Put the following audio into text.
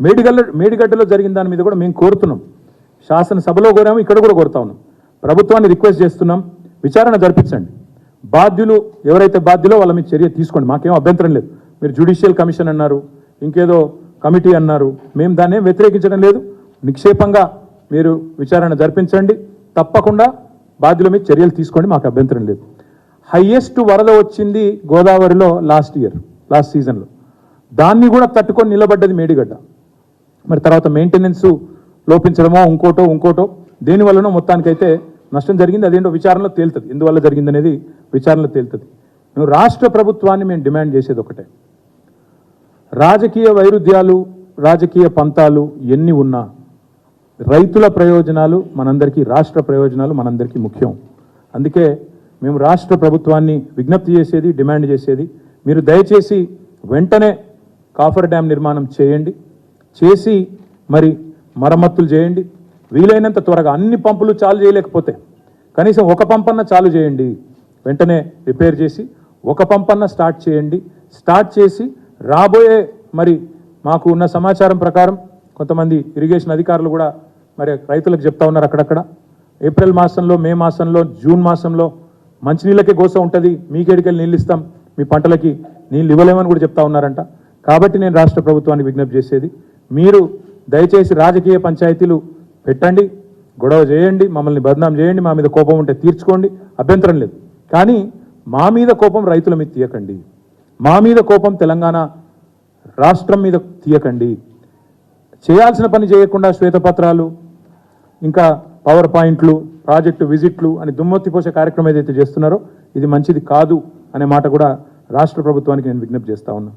మేడిగల్ల మేడిగడ్డలో జరిగిన దాని మీద కూడా మేము కోరుతున్నాం. శాసనసభలో కోరాము ఇక్కడ కూడా కోరుతా ఉన్నాం. ప్రభుత్వాన్ని రిక్వెస్ట్ చేస్తున్నాం విచారణ జరిపించండి. బాధ్యులు ఎవరైతే బాధ్యులో వాళ్ళ మీద చర్య తీసుకోండి. మాకేం అభ్యంతరం లేదు. మీరు జ్యుడిషియల్ కమిషన్ అన్నారు ఇంకేదో కమిటీ అన్నారు మేము దాన్ని వ్యతిరేకించడం లేదు. నిక్షేపంగా మీరు విచారణ జరిపించండి. తప్పకుండా బాధ్యుల మీద చర్యలు తీసుకోండి మాకు అభ్యంతరం లేదు. హయ్యెస్ట్ వరద వచ్చింది గోదావరిలో లాస్ట్ ఇయర్ లాస్ట్ సీజన్లో. దాన్ని కూడా తట్టుకొని నిలబడ్డది మేడిగడ్డ. మరి తర్వాత మెయింటెనెన్స్ లోపించడమో ఇంకోటో ఇంకోటో దేనివల్లనో మొత్తానికైతే నష్టం జరిగింది. అదేంటో విచారణలో తేలుతుంది. ఎందువల్ల జరిగింది అనేది విచారణలో తేలుతుంది. మేము రాష్ట్ర ప్రభుత్వాన్ని మేము డిమాండ్ చేసేది ఒకటే. రాజకీయ వైరుధ్యాలు రాజకీయ పంతాలు ఎన్ని ఉన్నా రైతుల ప్రయోజనాలు మనందరికీ రాష్ట్ర ప్రయోజనాలు మనందరికీ ముఖ్యం. అందుకే మేము రాష్ట్ర ప్రభుత్వాన్ని విజ్ఞప్తి చేసేది డిమాండ్ చేసేది మీరు దయచేసి వెంటనే కాఫర్ డ్యామ్ నిర్మాణం చేయండి. చేసి మరి మరమ్మతులు చేయండి. వీలైనంత త్వరగా అన్ని పంపులు చాలు చేయలేకపోతే కనీసం ఒక పంపన్న చాలు చేయండి. వెంటనే రిపేర్ చేసి ఒక పంపన్న స్టార్ట్ చేయండి. స్టార్ట్ చేసి రాబోయే మరి మాకు ఉన్న సమాచారం ప్రకారం కొంతమంది ఇరిగేషన్ అధికారులు కూడా మరి రైతులకు చెప్తా ఉన్నారు అక్కడక్కడ. ఏప్రిల్ మాసంలో మే మాసంలో జూన్ మాసంలో మంచినీళ్ళకే గోస ఉంటుంది. మీకేడికెళ్ళి నీళ్ళు ఇస్తాం మీ పంటలకి నీళ్ళు ఇవ్వలేమని కూడా చెప్తా ఉన్నారంట. కాబట్టి నేను రాష్ట్ర ప్రభుత్వానికి విజ్ఞప్తి చేసేది మీరు దయచేసి రాజకీయ పంచాయతీలు పెట్టండి గొడవ చేయండి మమ్మల్ని బదనాం చేయండి మా మీద కోపం ఉంటే తీర్చుకోండి అభ్యంతరం లేదు. కానీ మా మీద కోపం రైతుల మీద తీయకండి. మా మీద కోపం తెలంగాణ రాష్ట్రం మీద తీయకండి. చేయాల్సిన పని చేయకుండా శ్వేతపత్రాలు ఇంకా పవర్ పాయింట్లు ప్రాజెక్టు విజిట్లు అని దుమ్మెత్తి పోసే కార్యక్రమం ఏదైతే చేస్తున్నారో ఇది మంచిది కాదు అనే మాట కూడా రాష్ట్ర ప్రభుత్వానికి నేను విజ్ఞప్తి చేస్తా ఉన్నాను